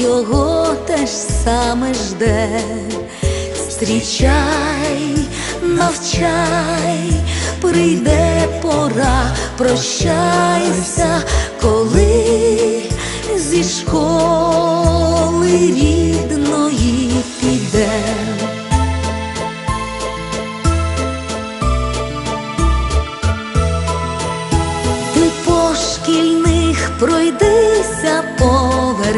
його те ж саме жде. Зустрічай, навчай, прийде пора, прощайся, коли зі школи рідної підем. Ти по шкільних пройдися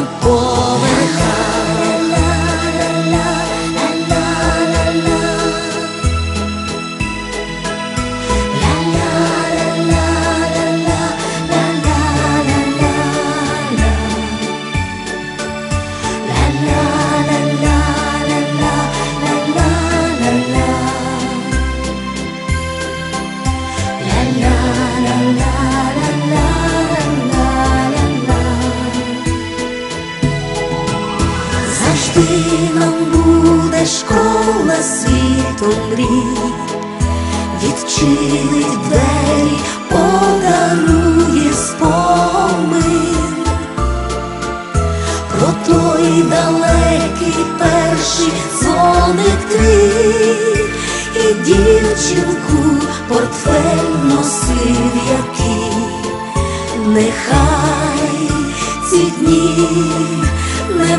пройдися Завжди нам буде школа світу мрій, відчинить двері, подарує спомин. Про той далекий перший дзвоник твій і дівчинку портфель носив який, нехай ці дні не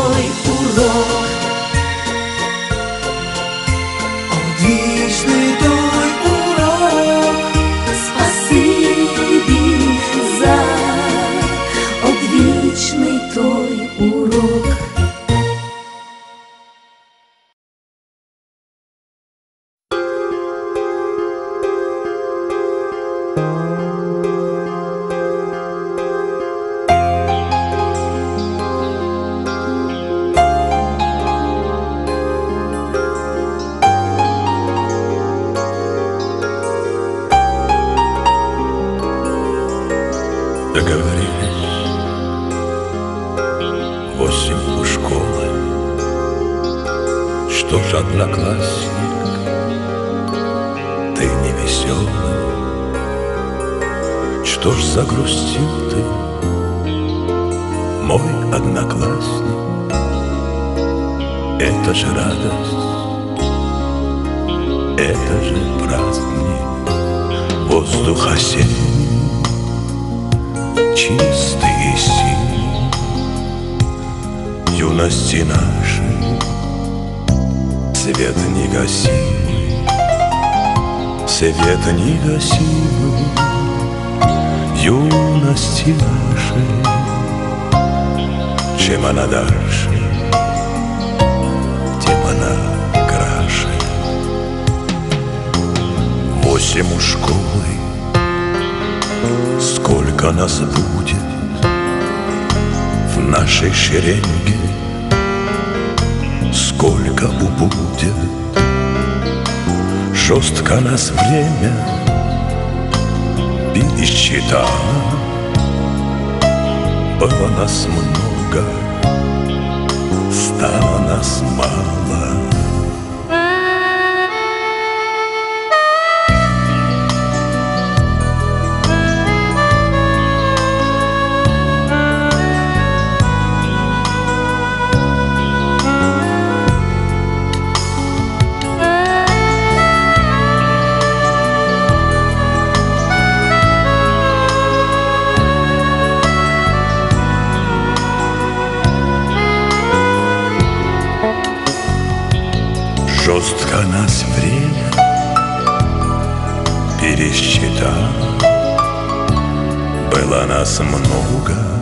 Ты не веселый Что ж загрустил ты Мой одноклассник? Это же радость Это же праздник. Воздух осенний чистый и синий. Юности нашей Свет негасимый Свет негасимый Юности нашей Чем она дальше Тем она краше. Восемь у школы Сколько нас будет в нашей шеренге Сколько убудет Жестко нас время Пересчитало Было нас много Жестко нас время пересчитал. Было нас много